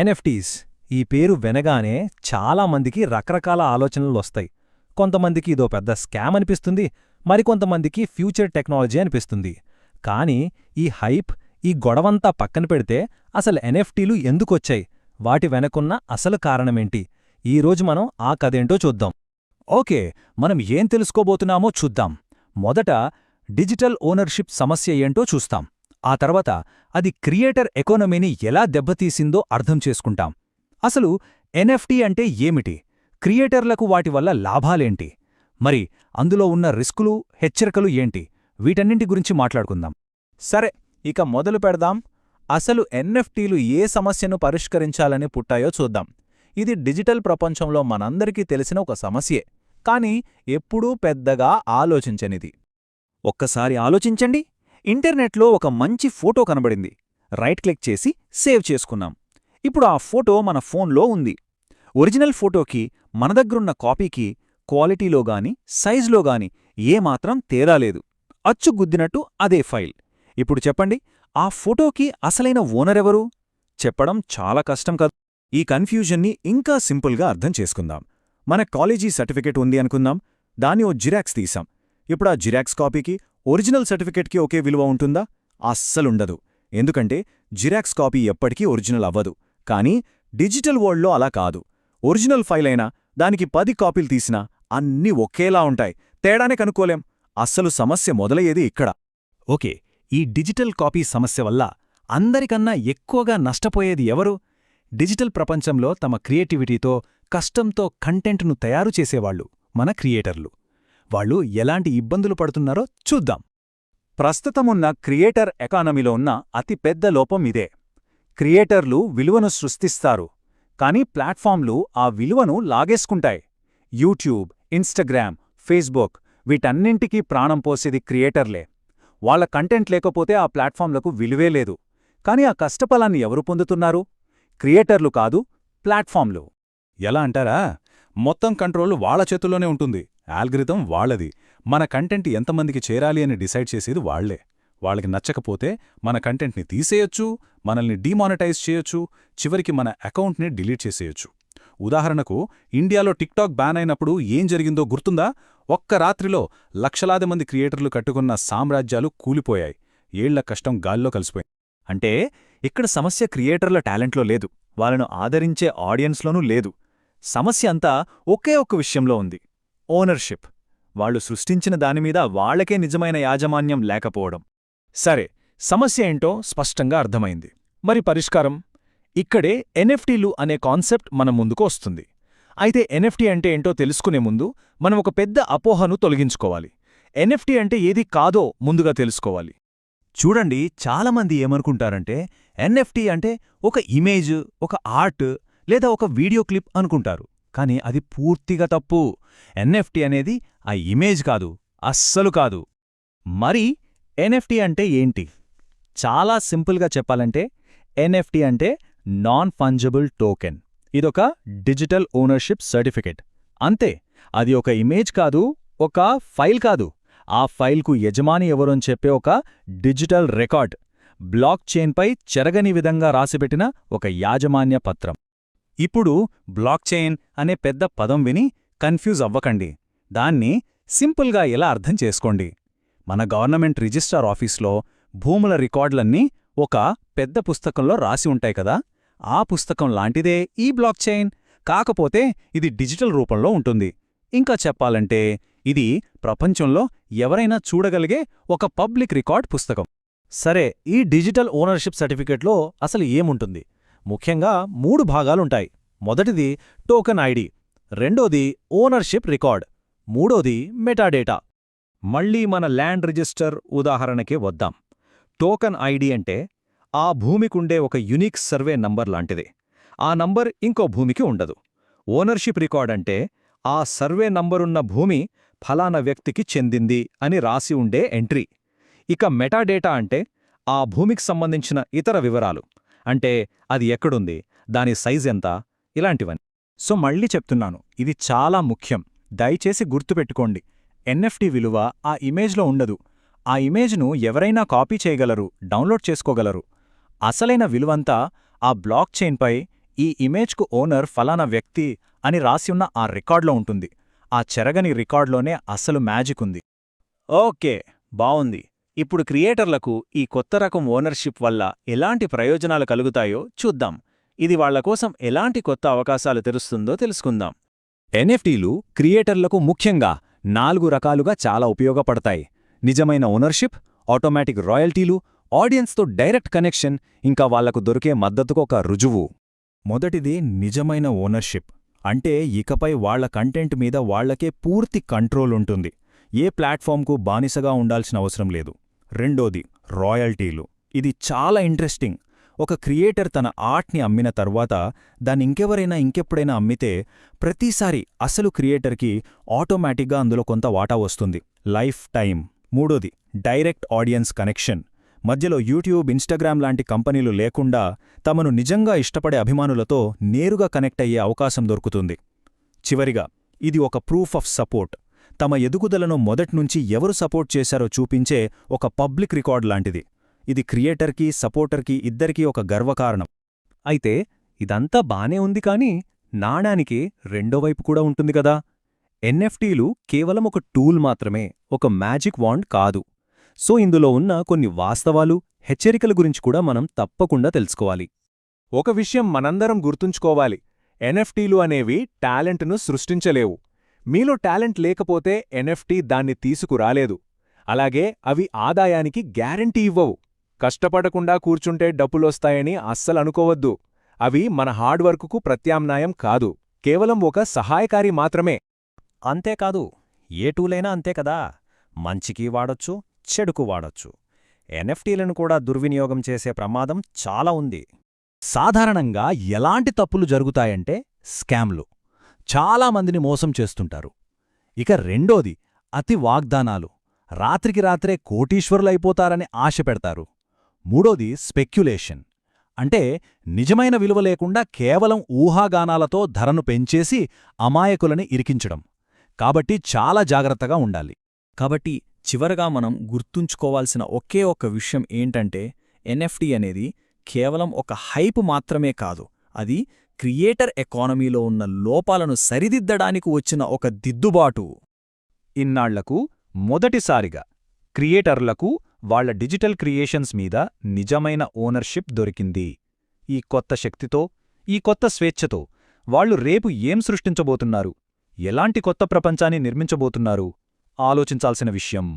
NFTs ఈ పేరు వినగానే చాలామందికి రకరకాల ఆలోచనలు వస్తాయి. కొంతమందికి ఇదో పెద్ద స్కామ్ అనిపిస్తుంది మరికొంతమందికి ఫ్యూచర్ టెక్నాలజీ అనిపిస్తుంది. కానీ ఈ హైప్ ఈ గొడవంతా పక్కన పెడితే అసలు ఎన్ఎఫ్టీలు ఎందుకొచ్చాయి? వాటి వెనకున్న అసలు కారణమేంటి? ఈరోజు మనం ఆ కథేంటో చూద్దాం. ఓకే మనం ఏం తెలుసుకోబోతున్నామో చూద్దాం. మొదట డిజిటల్ ఓనర్షిప్ సమస్య ఏంటో చూస్తాం. ఆ తర్వాత అది క్రియేటర్ ఎకానమీని ఎలా దెబ్బతీసిందో అర్థం చేసుకుంటాం. అసలు ఎన్ఎఫ్టీ అంటే ఏమిటి? క్రియేటర్లకు వాటి వల్ల లాభాలేంటి? మరి అందులో ఉన్న రిస్కులు హెచ్చరికలు ఏంటి? వీటన్నింటి గురించి మాట్లాడుకుందాం. సరే ఇక మొదలు పెడదాం. అసలు ఎన్ఎఫ్టీలు ఏ సమస్యను పరిష్కరించాలని పుట్టాయో చూద్దాం. ఇది డిజిటల్ ప్రపంచంలో మనందరికీ తెలిసిన ఒక సమస్యే. కానీ ఎప్పుడూ పెద్దగా ఆలోచించనిది. ఒక్కసారి ఆలోచించండి. ఇంటర్నెట్లో ఒక మంచి ఫోటో కనబడింది. రైట్ క్లిక్ చేసి సేవ్ చేసుకున్నాం. ఇప్పుడు ఆ ఫోటో మన ఫోన్లో ఉంది. ఒరిజినల్ ఫోటోకి మన దగ్గరున్న కాపీకి క్వాలిటీలో గాని సైజులో గాని ఏమాత్రం తేడా లేదు. అచ్చు గుద్దినట్టు అదే ఫైల్. ఇప్పుడు చెప్పండి ఆ ఫోటోకి అసలైన ఓనరెవరు చెప్పడం చాలా కష్టం కదా. ఈ కన్ఫ్యూజన్ని ఇంకా సింపుల్గా అర్థం చేసుకుందాం. మన కాలేజీ సర్టిఫికెట్ ఉంది అనుకుందాం. దాన్ని ఓ జిరాక్స్ తీసాం. ఇప్పుడు ఆ జిరాక్స్ కాపీకి ఒరిజినల్ సర్టిఫికెట్కి ఒకే విలువ ఉంటుందా? అస్సలుండదు. ఎందుకంటే జిరాక్స్ కాపీ ఎప్పటికీ ఒరిజినల్ అవ్వదు. కానీ డిజిటల్ వరల్డ్లో అలా కాదు. ఒరిజినల్ ఫైల్ అయినా దానికి పది కాపీలు తీసినా అన్నీ ఒకేలా ఉంటాయి. తేడానే కనుక్కోలేం. అస్సలు సమస్య మొదలయ్యేది ఇక్కడ. ఓకే ఈ డిజిటల్ కాపీ సమస్య వల్ల అందరికన్నా ఎక్కువగా నష్టపోయేది ఎవరు? డిజిటల్ ప్రపంచంలో తమ క్రియేటివిటీతో కష్టంతో కంటెంట్ను తయారు చేసేవాళ్ళు మన క్రియేటర్లు. వాళ్ళు ఎలాంటి ఇబ్బందులు పడుతున్నారో చూద్దాం. ప్రస్తుతమున్న క్రియేటర్ ఎకానమీలో ఉన్న అతిపెద్ద లోపం ఇదే. క్రియేటర్లు విలువను సృష్టిస్తారు కానీ ప్లాట్ఫామ్లు ఆ విలువను లాగేసుకుంటాయి. యూట్యూబ్ ఇన్స్టాగ్రామ్ ఫేస్బుక్ వీటన్నింటికీ ప్రాణం పోసేది క్రియేటర్లే. వాళ్ళ కంటెంట్ లేకపోతే ఆ ప్లాట్ఫామ్లకు విలువే లేదు. కానీ ఆ కష్టఫలాన్ని ఎవరు పొందుతున్నారు? క్రియేటర్లు కాదు ప్లాట్ఫామ్లు. ఎలా అంటారా? మొత్తం కంట్రోల్ వాళ్ళ చేతుల్లోనే ఉంటుంది. ఆల్గరిథం వాళ్ళది. మన కంటెంట్ ఎంతమందికి చేరాలి అని డిసైడ్ చేసేది వాళ్ళే వాళ్ళకి నచ్చకపోతే మన కంటెంట్ని తీసేయొచ్చు మనల్ని డీమానిటైజ్ చేయొచ్చు చివరికి మన అకౌంట్ని డిలీట్ చేసేయొచ్చు. ఉదాహరణకు ఇండియాలో టిక్టాక్ బ్యాన్ అయినప్పుడు ఏం జరిగిందో గుర్తుందా? ఒక్క రాత్రిలో లక్షలాది మంది క్రియేటర్లు కట్టుకున్న సామ్రాజ్యాలు కూలిపోయాయి. ఏళ్ళ కష్టం గాల్లో కలిసిపోయింది. అంటే ఇక్కడ సమస్య క్రియేటర్ల టాలెంట్లో లేదు. వాళ్ళను ఆదరించే ఆడియన్స్లోనూ లేదు. సమస్య అంతా ఒకే ఒక్క విషయంలో ఉంది. ఓనర్షిప్. వాళ్ళు సృష్టించిన దానిమీద వాళ్ళకే నిజమైన యాజమాన్యం లేకపోవడం. సరే సమస్య ఏంటో స్పష్టంగా అర్థమైంది. మరి పరిష్కారం? ఇక్కడే ఎన్ఎఫ్టీలు అనే కాన్సెప్ట్ మన ముందుకు వస్తుంది. అయితే ఎన్ఎఫ్టీ అంటే ఏంటో తెలుసుకునే ముందు మనం ఒక పెద్ద అపోహను తొలగించుకోవాలి. ఎన్ఎఫ్టీ అంటే ఏది కాదో ముందుగా తెలుసుకోవాలి. చూడండి చాలామంది ఏమనుకుంటారంటే ఎన్ఎఫ్టీ అంటే ఒక ఇమేజ్ ఒక ఆర్ట్ లేదా ఒక వీడియో క్లిప్ అనుకుంటారు. కానీ అది పూర్తిగా తప్పు. ఎన్ఎఫ్టీ అనేది ఆ ఇమేజ్ కాదు అస్సలు కాదు. మరి ఎన్ఎఫ్టీ అంటే ఏంటి? చాలా సింపుల్గా చెప్పాలంటే ఎన్ఎఫ్టీ అంటే నాన్ ఫంజబుల్ టోకెన్. ఇదొక డిజిటల్ ఓనర్షిప్ సర్టిఫికెట్. అంతే అది ఒక ఇమేజ్ కాదు ఒక ఫైల్ కాదు. ఆ ఫైల్కు యజమాని ఎవరని చెప్పే ఒక డిజిటల్ రికార్డ్. బ్లాక్ చైన్పై చెరగని విధంగా రాసిపెట్టిన ఒక యాజమాన్య పత్రం. ఇప్పుడు బ్లాక్ చైన్ అనే పెద్ద పదం విని కన్ఫ్యూజ్ అవ్వకండి. దాన్ని సింపుల్గా ఎలా అర్థం చేసుకోండి? మన గవర్నమెంట్ రిజిస్ట్రార్ ఆఫీస్లో భూముల రికార్డులన్నీ ఒక పెద్ద పుస్తకంలో రాసి ఉంటాయి కదా? ఆ పుస్తకం లాంటిదే ఈ బ్లాక్ చైన్. కాకపోతే ఇది డిజిటల్ రూపంలో ఉంటుంది. ఇంకా చెప్పాలంటే ఇది ప్రపంచంలో ఎవరైనా చూడగలిగే ఒక పబ్లిక్ రికార్డ్ పుస్తకం. సరే ఈ డిజిటల్ ఓనర్షిప్ సర్టిఫికెట్లో అసలు ఏముంటుంది? ముఖ్యంగా మూడు భాగాలుంటాయి. మొదటిది టోకెన్ ఐడి రెండోది ఓనర్షిప్ రికార్డ్ మూడోది మెటాడేటా. మళ్ళీ మన ల్యాండ్ రిజిస్టర్ ఉదాహరణకే వద్దాం. టోకన్ ఐడి అంటే ఆ భూమికుండే ఒక యునిక్ సర్వే నంబర్ లాంటిది. ఆ నంబర్ ఇంకో భూమికి ఉండదు. ఓనర్షిప్ రికార్డ్ అంటే ఆ సర్వే నంబరున్న భూమి ఫలానా వ్యక్తికి చెందింది అని రాసి ఉండే ఎంట్రీ. ఇక మెటాడేటా అంటే ఆ భూమికి సంబంధించిన ఇతర వివరాలు. అంటే అది ఎక్కడుంది? దాని సైజ్ ఎంత? ఇలాంటివని సో మళ్ళీ చెప్తున్నాను. ఇది చాలా ముఖ్యం. దయచేసి గుర్తుపెట్టుకోండి. ఎన్ఎఫ్టీ విలువ ఆ ఇమేజ్లో ఉండదు. ఆ ఇమేజ్ను ఎవరైనా కాపీ చేయగలరు డౌన్లోడ్ చేసుకోగలరు. అసలైన విలువంతా ఆ బ్లాక్ చైన్పై ఈ ఇమేజ్కు ఓనర్ ఫలానా వ్యక్తి అని రాసియున్న ఆ రికార్డులో ఉంటుంది. ఆ చెరగని రికార్డులోనే అసలు మ్యాజిక్ ఉంది. ఓకే బావుంది. ఇప్పుడు క్రియేటర్లకు ఈ కొత్త రకం ఓనర్షిప్ వల్ల ఎలాంటి ప్రయోజనాలు కలుగుతాయో చూద్దాం. ఇది వాళ్ళ కోసం ఎలాంటి కొత్త అవకాశాలు తెరుస్తుందో తెలుసుకుందాం. ఎన్ఎఫ్టీలు క్రియేటర్లకు ముఖ్యంగా నాలుగు రకాలుగా చాలా ఉపయోగపడతాయి. నిజమైన ఓనర్షిప్ ఆటోమేటిక్ రాయల్టీలు ఆడియన్స్తో డైరెక్ట్ కనెక్షన్ ఇంకా వాళ్ళకు దొరికే మద్దతుకు ఒక రుజువు. మొదటిది నిజమైన ఓనర్షిప్. అంటే ఇకపై వాళ్ళ కంటెంట్ మీద వాళ్ళకే పూర్తి కంట్రోల్ ఉంటుంది. ఏ ప్లాట్ఫామ్కు బానిసగా ఉండాల్సిన అవసరం లేదు. రెండోది రాయల్టీలు. ఇది చాలా ఇంట్రెస్టింగ్. ఒక క్రియేటర్ తన ఆర్ట్ని అమ్మిన తర్వాత దాన్ని ఇంకెవరైనా ఇంకెప్పుడైనా అమ్మితే ప్రతిసారి అసలు క్రియేటర్కి ఆటోమేటిక్గా అందులో కొంత వాటా వస్తుంది. లైఫ్ టైం మూడోది డైరెక్ట్ ఆడియన్స్ కనెక్షన్. మధ్యలో యూట్యూబ్ ఇన్స్టాగ్రామ్ లాంటి కంపెనీలు లేకుండా తమను నిజంగా ఇష్టపడే అభిమానులతో నేరుగా కనెక్ట్ అయ్యే అవకాశం దొరుకుతుంది. చివరిగా ఇది ఒక ప్రూఫ్ ఆఫ్ సపోర్ట్. తమ ఎదుగుదలను మొదట్నుంచి ఎవరు సపోర్ట్ చేశారో చూపించే ఒక పబ్లిక్ రికార్డ్ లాంటిది. ఇది క్రియేటర్కి సపోర్టర్కి ఇద్దరికీ ఒక గర్వకారణం. అయితే ఇదంతా బానే ఉంది కాని నాణానికి రెండో వైపు కూడా ఉంటుంది కదా. ఎన్ఎఫ్టీలు కేవలం ఒక టూల్ మాత్రమే ఒక మ్యాజిక్ వాండ్ కాదు. సో ఇందులో ఉన్న కొన్ని వాస్తవాలు హెచ్చరికల గురించి కూడా మనం తప్పకుండా తెలుసుకోవాలి. ఒక విషయం మనందరం గుర్తుంచుకోవాలి. ఎన్ఎఫ్టీలు అనేవి టాలెంట్ను సృష్టించలేవు. మీలో టాలెంట్ లేకపోతే ఎన్ఎఫ్టీ దాన్ని తీసుకురాలేదు. అలాగే అవి ఆదాయానికి గ్యారంటీ ఇవ్వవు. కష్టపడకుండా కూర్చుంటే డబ్బులొస్తాయని అస్సలనుకోవద్దు అవి మన హార్డ్వర్కుకు ప్రత్యామ్నాయం కాదు. కేవలం ఒక సహాయకారి మాత్రమే. అంతేకాదు ఏ టూలైనా అంతే కదా. మంచికి వాడొచ్చు చెడుకు వాడొచ్చు. ఎన్ఎఫ్టీలను కూడా దుర్వినియోగం చేసే ప్రమాదం చాలా ఉంది. సాధారణంగా ఎలాంటి తప్పులు జరుగుతాయంటే స్కామ్లు. చాలామందిని మోసం చేస్తుంటారు. ఇక రెండోది అతి వాగ్దానాలు. రాత్రికి రాత్రే కోటీశ్వరులైపోతారని ఆశ పెడతారు. మూడోది స్పెక్యులేషన్ అంటే నిజమైన విలువ లేకుండా కేవలం ఊహాగానాలతో ధరను పెంచేసి అమాయకులని ఇరికించడం. కాబట్టి చాలా జాగ్రత్తగా ఉండాలి. కాబట్టి చివరగా మనం గుర్తుంచుకోవాల్సిన ఒకే ఒక్క విషయం ఏంటంటే ఎన్ఎఫ్టీ అనేది కేవలం ఒక హైప్ మాత్రమే కాదు. అది క్రియేటర్ ఎకానమీలో ఉన్న లోపాలను సరిదిద్దడానికి వచ్చిన ఒక దిద్దుబాటు. ఇన్నాళ్ళకు మొదటిసారిగా క్రియేటర్లకు వాళ్ళ డిజిటల్ క్రియేషన్స్ మీద నిజమైన ఓనర్షిప్ దొరికింది. ఈ కొత్త శక్తితో ఈ కొత్త స్వేచ్ఛతో వాళ్ళు రేపు ఏం సృష్టించబోతున్నారు? ఎలాంటి కొత్త ప్రపంచాన్ని నిర్మించబోతున్నారు? ఆలోచించాల్సిన విషయం.